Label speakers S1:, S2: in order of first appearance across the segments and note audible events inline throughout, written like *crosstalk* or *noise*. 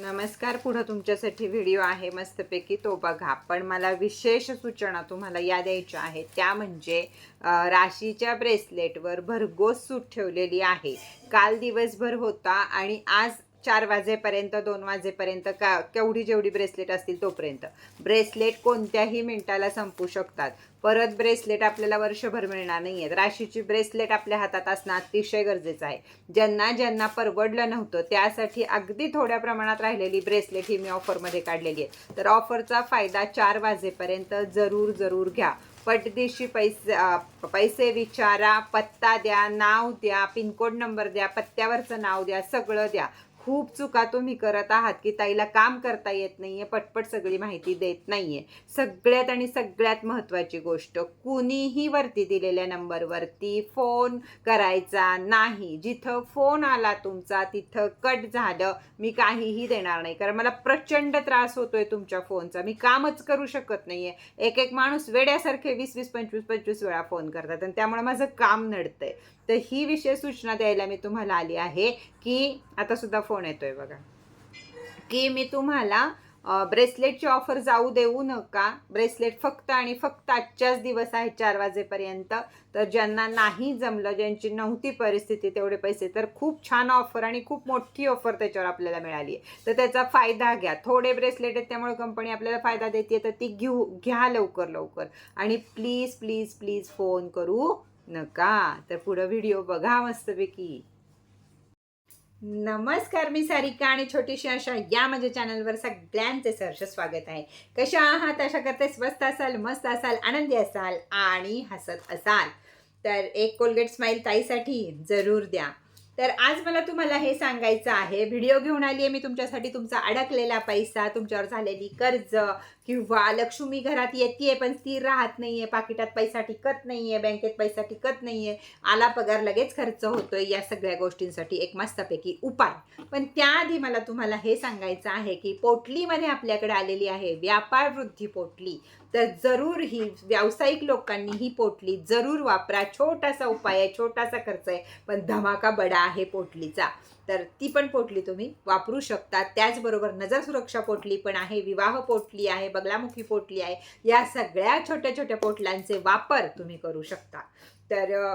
S1: नमस्कार पुढं तुमच्यासाठी व्हिडिओ आहे मस्तपैकी तो बघा. पण मला विशेष सूचना तुम्हाला या द्यायच्या आहेत. त्या म्हणजे राशीच्या ब्रेसलेटवर भरघोस सूट ठेवलेली आहे. काल दिवसभर होता आणि आज चार वाजेपर्यंत दोन वाजेपर्यंत का केवढी जेवढी ब्रेसलेट असतील तोपर्यंत. ब्रेसलेट कोणत्याही मिनिटाला संपू शकतात. परत ब्रेसलेट आपल्याला वर्षभर मिळणार नाही आहेत राशीची ब्रेसलेट आपल्या हातात असणं अतिशय गरजेचं आहे. ज्यांना ज्यांना परवडलं नव्हतं त्यासाठी अगदी थोड्या प्रमाणात राहिलेली ब्रेसलेट ही मी ऑफरमध्ये काढलेली आहे. तर ऑफरचा फायदा चार वाजेपर्यंत जरूर जरूर घ्या. पटदिशी पैसे पैसे विचारा पत्ता द्या नाव द्या पिनकोड नंबर द्या पत्त्यावरचं नाव द्या सगळं द्या. खूप चुका तुम्ही करत आहात की ताईला काम करता येत नाहीये पटपट सगळी माहिती देत नाहीये. सगळ्यात आणि सगळ्यात महत्त्वाची गोष्ट कुणीही वरती दिलेल्या नंबरवरती फोन करायचा नाही. जिथं फोन आला तुमचा तिथं कट झालं मी काहीही देणार नाही. कारण मला प्रचंड त्रास होतोय तुमच्या फोनचा. मी कामच करू शकत नाहीये. एक एक माणूस वेड्यासारखे वीस वीस पंचवीस पंचवीस वेळा फोन करतात आणि त्यामुळे माझं काम नडतंय. तर ही विषय सूचना द्यायला मी तुम्हाला आली आहे की आता सुद्धा फोन येतोय बघा. की मी तुम्हाला ब्रेसलेटची ऑफर जाऊ देऊ नका. ब्रेसलेट फक्त आणि फक्त आजच्याच दिवस आहे चार वाजेपर्यंत. तर ज्यांना नाही जमलं ज्यांची नव्हती परिस्थिती तेवढे पैसे तर खूप छान ऑफर आणि खूप मोठी ऑफर त्याच्यावर आपल्याला मिळाली आहे. तर त्याचा फायदा घ्या. थोडे ब्रेसलेट आहेत त्यामुळे कंपनी आपल्याला फायदा देते तर ती घेऊ घ्या लवकर लवकर. आणि प्लीज प्लीज प्लीज फोन करू नका. तर पुढं व्हिडिओ बघा मस्तपैकी. नमस्कार मी सारिका आणि छोटीशी अशा या माझ्या चॅनलवर सगळ्यांचे सहर्ष स्वागत आहे. कशा आहात? अशा करते स्वस्त असाल मस्त असाल आनंदी असाल आणि हसत असाल. तर एक कोलगेट स्माईल ताईसाठी जरूर द्या. तर आज मला तुम्हाला हे सांगायचं आहे. व्हिडिओ घेऊन आली आहे मी तुमच्यासाठी तुमचा अडकलेला पैसा तुमच्यावर झालेली कर्ज किंवा लक्ष्मी घरात येते पण स्थिर राहत नाहीये पाकिटात पैसा टिकत नाहीये बँकेत पैसा टिकत नाहीये आला पगार लगेच खर्च होतोय या सगळ्या गोष्टींसाठी एक मस्तपैकी उपाय. पण त्याआधी मला तुम्हाला हे सांगायचं आहे की पोटलीमध्ये आपल्याकडे आलेली आहे व्यापार वृद्धी पोटली. तर जरूर ही व्यावसायिक लोकांनी ही पोटली जरूर वापरा. छोटासा उपाय आहे छोटासा खर्च आहे पण धमाका बडा आहे पोटलीचा. तर ती पण पोटली तुम्ही वापरू शकता. त्याचबरोबर नजर सुरक्षा पोटली पण आहे विवाह पोटली आहे बगलामुखी पोटली आहे. या सगळ्या छोट्या छोट्या पोटल्यांचे वापर तुम्ही करू शकता. तर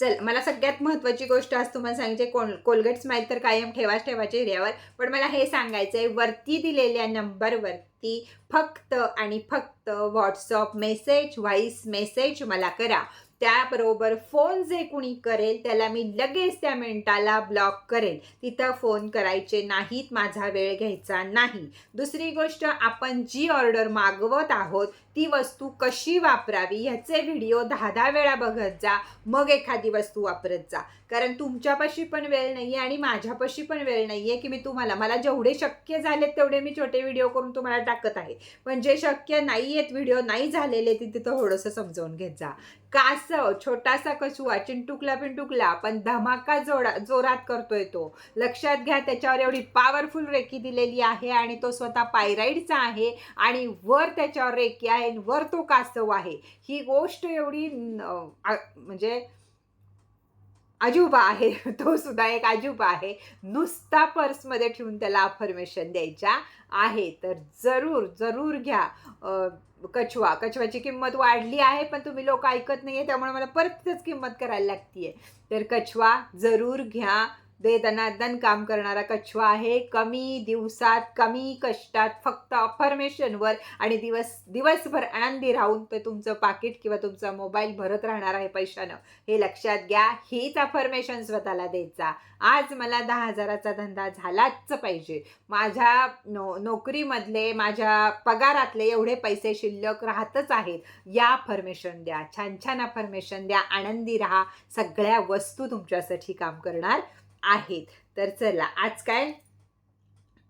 S1: चल मला सगळ्यात महत्त्वाची गोष्ट आज तुम्हाला सांगायची कोल कोलगेट स्माईल तर कायम ठेवाच ठेवायचे एरियावर पण मला हे सांगायचं आहे वरती दिलेल्या नंबरवरती फक्त आणि फक्त व्हॉट्सअप मेसेज व्हॉइस मेसेज मला करा. त्याबरोबर फोन जे कुणी करेल त्याला मी लगेच त्या मिनिटाला ब्लॉक करेल. तिथं फोन करायचे नाहीत माझा वेळ घ्यायचा नाही. दुसरी गोष्ट आपण जी ऑर्डर मागवत आहोत ती वस्तू कशी वापरावी ह्याचे व्हिडिओ दहा दहा वेळा बघत जा मग एखादी वस्तू वापरत जा. कारण तुमच्यापाशी पण वेळ नाही आहे आणि माझ्यापाशी पण वेळ नाही आहे की मी तुम्हाला मला जेवढे शक्य झालेत तेवढे मी छोटे व्हिडिओ करून तुम्हाला टाकत आहे. पण जे शक्य नाही आहेत व्हिडिओ नाही झालेले ते तिथं थोडंसं समजावून घेत जा. असं छोटासा कछुआ चिंटुकला पिंटुकला पण धमाका जोडा जोरात करतोय तो. लक्षात घ्या त्याच्यावर एवढी पॉवरफुल रेकी दिलेली आहे आणि तो स्वतः पायराईडचा आहे आणि वर त्याच्यावर रेकी आहे आणि वर तो कासव आहे. ही गोष्ट एवढी म्हणजे अजूबा आहे. *laughs* तो सुद्धा एक अजूबा आहे. नुसता पर्समध्ये ठेवून त्याला अफर्मेशन द्यायच्या आहे. तर जरूर जरूर घ्या. कछवा. कछवाची किंमत वाढली आहे पण तुम्ही लोक ऐकत नाही आहे त्यामुळे मला परत तिथंच किंमत करायला लागतीये. तर कछवा जरूर घ्या. दे दनादन काम करणारा कछवा आहे. कमी दिवसात कमी कष्टात फक्त अफर्मेशनवर आणि दिवस दिवसभर आनंदी राहून ते तुमचं पाकिट किंवा तुमचा मोबाईल भरत राहणार आहे पैशानं. हे लक्षात घ्या हीच अफर्मेशन स्वतःला द्यायचा. आज मला दहा हजाराचा धंदा झालाच पाहिजे. माझ्या नो नोकरीमधले माझ्या पगारातले एवढे पैसे शिल्लक राहतच आहेत. या अफर्मेशन द्या. छान छान अफर्मेशन द्या. आनंदी राहा. सगळ्या वस्तू तुमच्यासाठी काम करणार. आहेत. तर चला आज काय?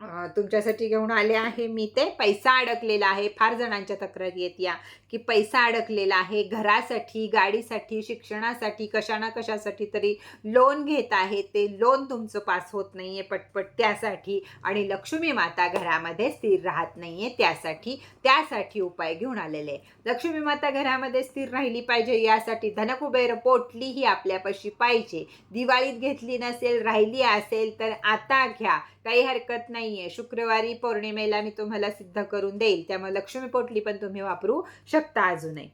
S1: तुमच्यासाठी घेऊन आले आहे मी ते. पैसा अडकलेला आहे. फार जणांच्या तक्रारी येत या की पैसा अडकलेला आहे. घरासाठी गाडीसाठी शिक्षणासाठी कशा ना कशासाठी तरी लोन घेत आहे. ते लोन तुमचं पास होत नाही आहे पटपट त्यासाठी. आणि लक्ष्मी माता घरामध्ये स्थिर राहत नाही आहे त्यासाठी त्यासाठी उपाय घेऊन आलेले लक्ष्मी माता घरामध्ये स्थिर राहिली पाहिजे यासाठी धनकुबेर पोटली ही आपल्यापाशी पाहिजे. दिवाळीत घेतली नसेल राहिली असेल तर आता घ्या. काही हरकत नाही. नाही आहे शुक्रवारी पौर्णिमेला मी तुम्हाला सिद्ध करून देईल. त्यामुळे लक्ष्मी पोटली पण तुम्ही वापरू शकता अजूनही.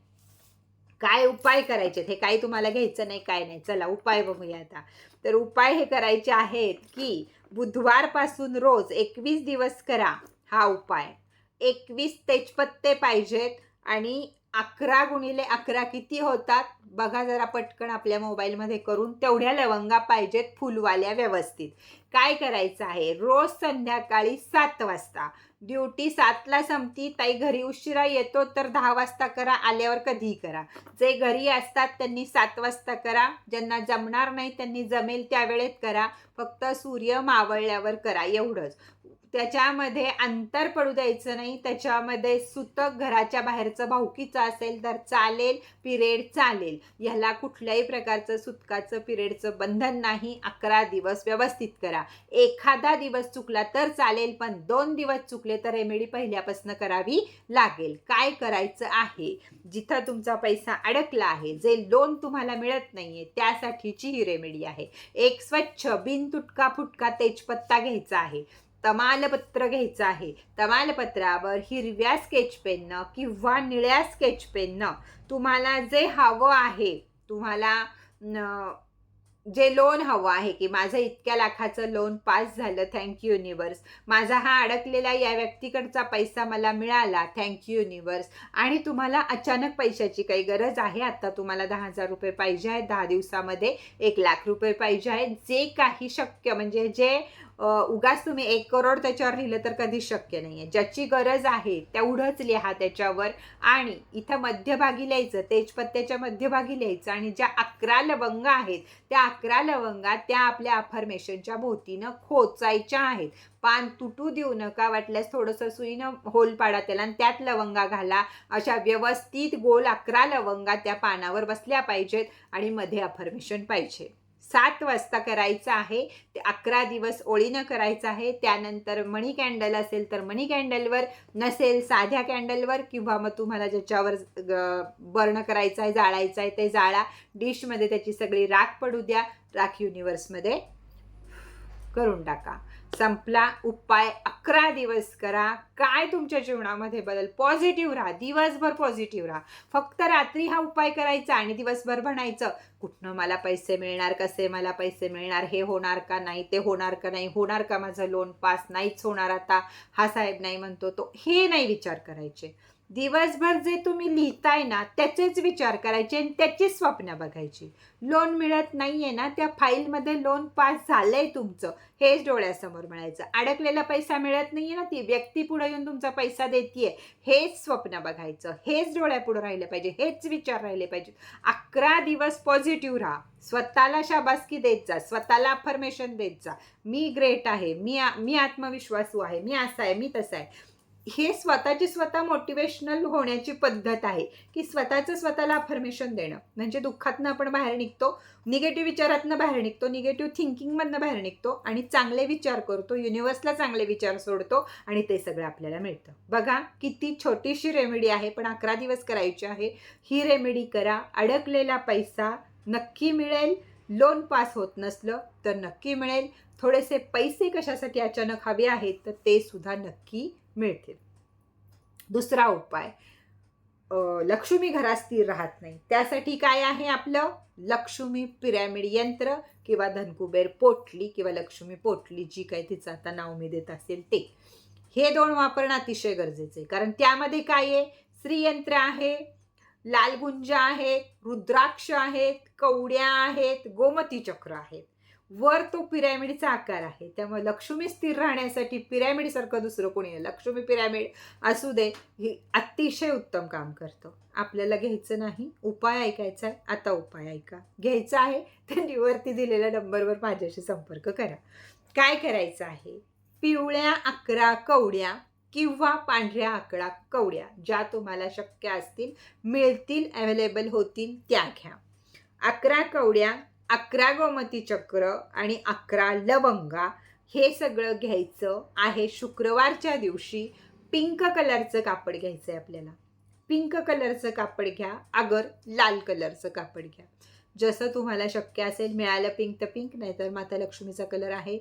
S1: काय उपाय करायचे हे काही तुम्हाला घ्यायचं नाही काय नाही. चला उपाय बघूया आता. तर उपाय हे करायचे आहेत की बुधवारपासून रोज एकवीस दिवस करा हा उपाय. एकवीस तेजपत्ते पाहिजेत आणि अकरा गुणिले अकरा किती होतात? बघा जरा पटकन आपल्या मोबाईलमध्ये करून तेवढ्या लवंगा पाहिजेत फुलवाल्या व्यवस्थित. काय करायचं आहे? रोज संध्याकाळी सात वाजता. ड्युटी सातला संपती ताई घरी उशिरा येतो तर दहा वाजता करा आल्यावर कधीही करा. जे घरी असतात त्यांनी सात वाजता करा. ज्यांना जमणार नाही त्यांनी जमेल त्या वेळेत करा. फक्त सूर्य मावळल्यावर करा एवढंच. त्याच्यामध्ये अंतर पडू द्यायचं नाही. त्याच्यामध्ये सुतक घराच्या बाहेरचं भाऊकीचं असेल तर चालेल पिरियड चालेल. ह्याला कुठल्याही प्रकारचं सुतकाचं पिरियडचं बंधन नाही. अकरा दिवस व्यवस्थित करा. एखादा दिवस चुकला तर चालेल पण दोन दिवस चुकले तर रेमेडी पहिल्यापासून करावी लागेल. काय करायचं आहे? जिथं तुमचा पैसा अडकला आहे जे लोन तुम्हाला मिळत नाहीये त्यासाठीची ही रेमेडी आहे. एक स्वच्छ बिन तुटका फुटका तेजपत्ता घ्यायचा आहे. तमालपत्र घ्यायचं आहे. तमालपत्रावर हिरव्या स्केच पेननं किंवा निळ्या स्केच पेननं तुम्हाला जे हवं आहे तुम्हाला न- जे लोन हवं आहे की माझं इतक्या लाखाचं लोन पास झालं थँक्यू युनिवर्स माझा हा अडकलेला या व्यक्तीकडचा पैसा मला मिळाला थँक्यू युनिवर्स आणि तुम्हाला अचानक पैशाची काही गरज आहे? आता तुम्हाला दहा हजार रुपये पाहिजे आहेत. दहा दिवसामध्ये एक लाख रुपये पाहिजे आहेत. जे काही शक्य म्हणजे जे उगाच तुम्ही एक करोड त्याच्यावर लिहिलं तर कधी शक्य नाही आहे ज्याची गरज आहे तेवढंच लिहा त्याच्यावर आणि इथं मध्यभागी लिहायचं तेजपत्त्याच्या मध्यभागी लिहायचं आणि ज्या अकरा लवंग आहेत त्या अकरा लवंगा त्या आपल्या अफर्मेशनच्या भोवतीनं खोचायच्या आहेत. पान तुटू देऊ नका वाटल्यास थोडंसं सुईनं होल पाडा त्याला आणि त्यात लवंगा घाला. अशा व्यवस्थित गोल अकरा लवंगा त्या पानावर बसल्या पाहिजेत आणि मध्ये अफर्मेशन पाहिजे. सात वाजता करायचं आहे ते अकरा दिवस ओळीनं करायचं आहे त्यानंतर मणी कॅन्डल असेल तर मणी कॅन्डलवर नसेल साध्या कॅन्डलवर किंवा मग तुम्हाला ज्याच्यावर बर्ण करायचं आहे जाळायचं आहे ते जाळा. डिशमध्ये त्याची सगळी राख पडू द्या. राख युनिवर्समध्ये करून टाका. संपला उपाय अकरा दिवस करा. काय तुमच्या जीवनामध्ये बदल? पॉझिटिव्ह राहा. दिवसभर पॉझिटिव्ह राहा. फक्त रात्री हा उपाय करायचा आणि दिवसभर म्हणायचं कुठनं मला पैसे मिळणार कसे मला पैसे मिळणार हे होणार का नाही ते होणार का नाही होणार का माझं लोन पास नाहीच होणार आता. हा साहेब नाही म्हणतो तो हे नाही विचार करायचे. दिवसभर जे तुम्ही लिहिताय ना त्याचेच विचार करायचे आणि त्याचीच स्वप्न बघायची. लोन मिळत नाही आहे ना त्या फाईलमध्ये लोन पास झालंय तुमचं हेच डोळ्यासमोर म्हणायचं. अडकलेला पैसा मिळत नाही आहे ना ती व्यक्ती पुढे येऊन तुमचा पैसा देतीये. हेच स्वप्न बघायचं हेच डोळ्यापुढे राहिलं पाहिजे हेच विचार राहिले पाहिजे. अकरा दिवस पॉझिटिव्ह राहा. स्वतःला शाबासकी देत जा स्वतःला अफर्मेशन देत जा. मी ग्रेट आहे मी मी आत्मविश्वासू आहे मी असा आहे मी तसा आहे. हे स्वतःची स्वतः मोटिवेशनल होण्याची पद्धत आहे की स्वतःचं स्वतःला अफर्मेशन देणं. म्हणजे दुःखातनं आपण बाहेर निघतो निगेटिव्ह विचारातनं बाहेर निघतो निगेटिव्ह थिंकिंगमधनं बाहेर निघतो आणि चांगले विचार करतो युनिवर्सला चांगले विचार सोडतो आणि ते सगळं आपल्याला मिळतं. बघा किती छोटीशी रेमेडी आहे पण अकरा दिवस करायची आहे. ही रेमेडी करा. अडकलेला पैसा नक्की मिळेल. लोन पास होत नसलं तर नक्की मिळेल. थोडेसे पैसे कशासाठी अचानक हवे आहेत तर ते सुद्धा नक्की मिळतील. दुसरा उपाय लक्ष्मी घरात स्थिर राहत नाही. त्यासाठी काय आहे आपलं? लक्ष्मी पिरॅमिड यंत्र किंवा धनकुबेर पोटली किंवा लक्ष्मी पोटली जी काही तिचं आता नाव मी देत असेल ते. हे दोन वापरणं अतिशय गरजेचं आहे. कारण त्यामध्ये काय आहे? श्रीयंत्र आहे लालगुंज आहेत रुद्राक्ष आहेत कवड्या आहेत गोमती चक्र आहेत. वर तो पिरॅमिडचा आकार आहे. त्यामुळे लक्ष्मी स्थिर राहण्यासाठी पिरॅमिडसारखं दुसरं कोणी आहे लक्ष्मी पिरॅमिड असू दे हे अतिशय उत्तम काम करतं. आपल्याला घ्यायचं नाही. उपाय ऐकायचा आहे. आता उपाय ऐका. घ्यायचा आहे तर वरती दिलेल्या नंबरवर माझ्याशी संपर्क करा. काय करायचं आहे? पिवळ्या अकरा कवड्या किंवा पांढऱ्या अकरा कवड्या ज्या तुम्हाला शक्य असतील मिळतील अवेलेबल होतील त्या घ्या. अकरा कवड्या अकरा गोमती चक्र आणि अकरा लवंगा हे सगळं घ्यायचं आहे शुक्रवारच्या दिवशी पिंक कलरचं कापड घ्यायचं आहे आपल्याला. पिंक कलरचं कापड घ्या अगर लाल कलरचं कापड घ्या. जसं तुम्हाला शक्य असेल मिळालं पिंक तर पिंक नाहीतर माता लक्ष्मीचा कलर आहे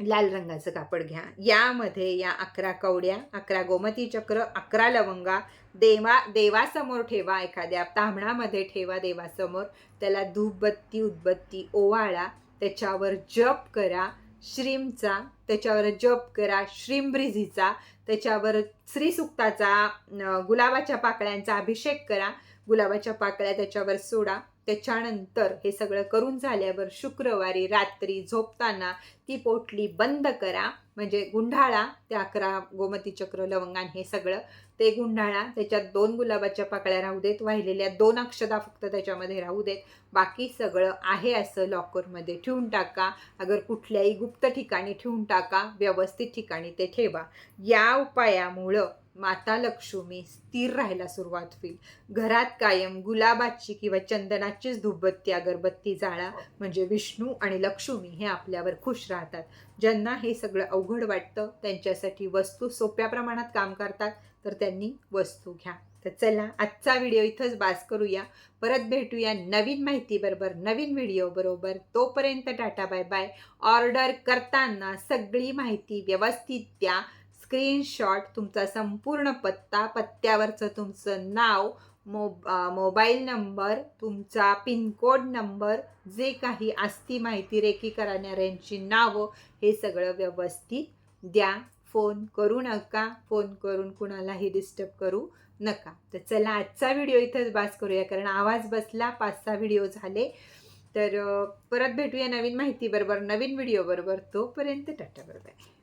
S1: लाल रंगाचं कापड घ्या. यामध्ये या अकरा कवड्या अकरा गोमती चक्र अकरा लवंगा देवा देवासमोर ठेवा एखाद्या तांबणामध्ये ठेवा देवासमोर. त्याला धूपबत्ती उदबत्ती ओवाळा त्याच्यावर जप करा श्रीमचा त्याच्यावर जप करा श्रीमब्रिझीचा त्याच्यावर श्रीसुक्ताचा गुलाबाच्या पाकळ्यांचा अभिषेक करा. गुलाबाच्या पाकळ्या त्याच्यावर सोडा. त्याच्यानंतर हे सगळं करून झाल्यावर शुक्रवारी रात्री झोपताना ती पोटली बंद करा. म्हणजे गुंढाळा त्या अकरा गोमती चक्र लवंगान हे सगळं ते गुंढाळा त्याच्यात दोन गुलाबाच्या पाकळ्या राहू देत वाहिलेल्या दोन अक्षदा फक्त त्याच्यामध्ये राहू देत. बाकी सगळं आहे असं लॉकरमध्ये ठेवून टाका. अगर कुठल्याही गुप्त ठिकाणी ठेवून टाका व्यवस्थित ठिकाणी ते ठेवा. या उपायामुळं माता लक्ष्मी स्थिर राहायला सुरुवात होईल. घरात कायम गुलाबाची किंवा चंदनाचीच धूपबत्ती अगरबत्ती जाळा म्हणजे विष्णू आणि लक्ष्मी हे आपल्यावर खुश राहतात. ज्यांना हे सगळं अवघड वाटतं त्यांच्यासाठी वस्तू सोप्या प्रमाणात काम करतात तर त्यांनी वस्तू घ्या. तर चला आजचा व्हिडिओ इथंच बास करूया. परत भेटूया नवीन माहितीबरोबर नवीन व्हिडिओबरोबर तोपर्यंत टाटा बाय बाय. ऑर्डर करताना सगळी माहिती व्यवस्थित द्या. स्क्रीनशॉट तुमचा संपूर्ण पत्ता पत्त्यावरचं तुमचं नाव मोब मोबाईल नंबर तुमचा पिनकोड नंबर जे काही असती माहिती रेकी करणाऱ्यांची नावं हे सगळं व्यवस्थित द्या. फोन करू नका. फोन करून कुणालाही डिस्टर्ब करू नका. तर चला आजचा व्हिडिओ इथंच बास करूया कारण आवाज बसला पाच सहा व्हिडिओ झाले. तर परत भेटूया नवीन माहितीबरोबर नवीन व्हिडिओ बरोबर तोपर्यंत टाटा बरोबर